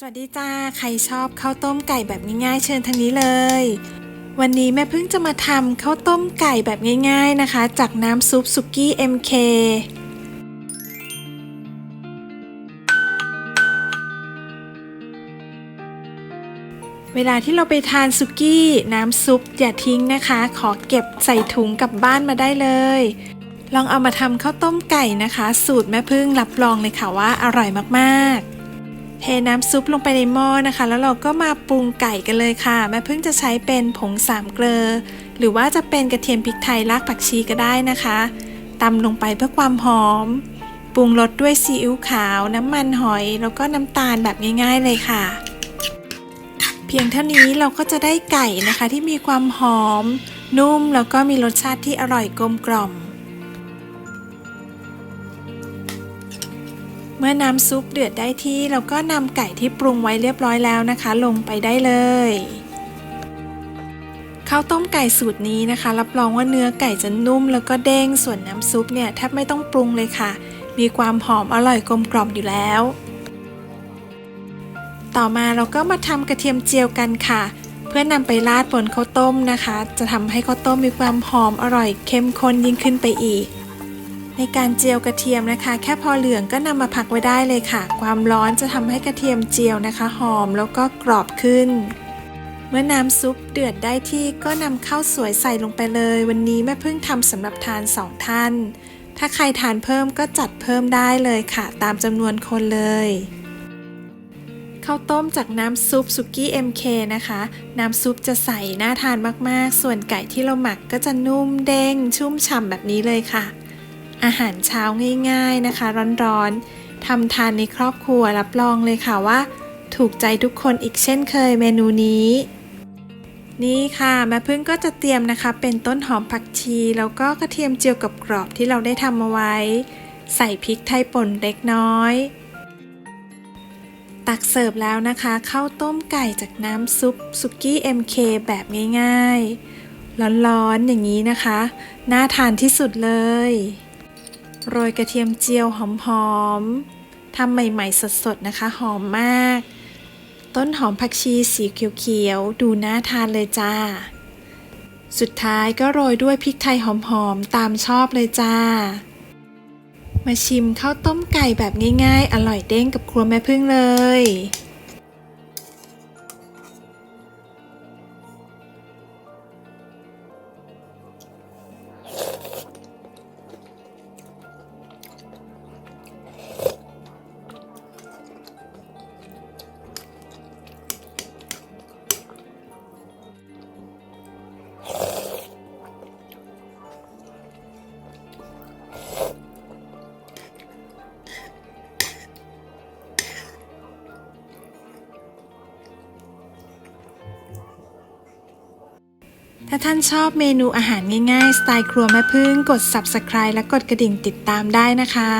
สวัสดีจ้า ใครชอบข้าวต้มไก่แบบง่ายๆ เชิญทางนี้เลย วันนี้แม่พิ่งจะมาทำข้าวต้มไก่แบบง่ายๆนะคะ จากน้ำซุปสุกี้ MK เวลาที่เราไปทานสุกี้น้ำซุปอย่าทิ้งนะคะ ขอเก็บใส่ถุงกลับบ้านมาได้เลย ลองเอามาทำข้าวต้มไก่นะคะ สูตรแม่พึ่งรับรองเลยค่ะว่าอร่อยมากๆ เทน้ำซุปลงไปในหม้อนะคะ แล้วเราก็มาปรุงไก่กันเลยค่ะ แม่พึ่งจะใช้เป็นผงสามเกลือ หรือว่าจะเป็นกระเทียมพริกไทยรากผักชีก็ได้นะคะตำลงไปเพื่อความหอม ปรุงรสด้วยซีอิ๊วขาว น้ำมันหอย แล้วก็น้ำตาลแบบง่าย ๆ เลยค่ะ เพียงเท่านี้เราก็จะได้ไก่นะคะที่มีความหอม นุ่มแล้วก็มีรสชาติที่อร่อยกลมกล่อม เมื่อน้ำซุปเดือดได้ที่เราก็นำไก่ที่ปรุงไว้เรียบร้อยแล้วนะคะ ลงไปได้เลยข้าวต้มไก่สูตรนี้นะคะ รับรองว่าเนื้อไก่จะนุ่มแล้วก็เด้งส่วนน้ำซุปเนี่ยแทบไม่ต้องปรุงเลยค่ะ มีความหอมอร่อยกลมกล่อมอยู่แล้ว ต่อมาเราก็มาทำกระเทียมเจียวกันค่ะ เพื่อนำไปราดบนข้าวต้มนะคะ จะทำให้ข้าวต้มมีความหอมอร่อยเข้มข้นยิ่งขึ้นไปอีก ในการเจียวกระเทียมนะคะ แค่พอเหลืองก็นำมาพักไว้ได้เลยค่ะ ความร้อนจะทำให้กระเทียมเจียวนะคะ หอมแล้วก็กรอบขึ้น เมื่อน้ำซุปเดือดได้ที่ก็นำข้าวสวยใส่ลงไปเลย วันนี้แม่เพิ่งทำสำหรับทานสองท่าน ถ้าใครทานเพิ่มก็จัดเพิ่มได้เลยค่ะ ตามจำนวนคนเลยข้าวต้มจากน้ำซุปสุกี้ MK นะคะ น้ำซุปจะใสน่าทานมากๆ ส่วนไก่ที่เราหมักก็จะนุ่มเด้งชุ่มฉ่ำแบบนี้เลยค่ะ อาหารเช้าง่ายๆนะคะ ร้อนๆทำทานในครอบครัวรับรองเลยค่ะว่า ถูกใจทุกคนอีกเช่นเคยเมนูนี้ นี่ค่ะแม่พึ่งก็จะเตรียมนะคะ เป็นต้นหอมผักชี แล้วก็กระเทียมเจียวกับกรอบที่เราได้ทำเอาไว้ ใส่พริกไทยป่นเล็กน้อย ตักเสิร์ฟแล้วนะคะข้าวต้มไก่จากน้ำซุปสุกี้ MK แบบง่ายๆร้อนๆอย่างนี้นะคะ น่าทานที่สุดเลย โรยกระเทียมเจียวหอมๆทำใหม่ๆสดๆนะคะ หอมมาก ต้นหอมผักชีสีเขียวๆ ดูน่าทานเลยจ้า สุดท้ายก็โรยด้วยพริกไทยหอมๆ ตามชอบเลยจ้า มาชิมข้าวต้มไก่แบบง่ายๆ อร่อยเด้งกับครัวแม่พึ่งเลย ถ้าท่านชอบเมนูอาหารง่ายๆ สไตล์ครัวแม่พึ่งกด subscribe และกดกระดิ่งติดตามได้นะคะ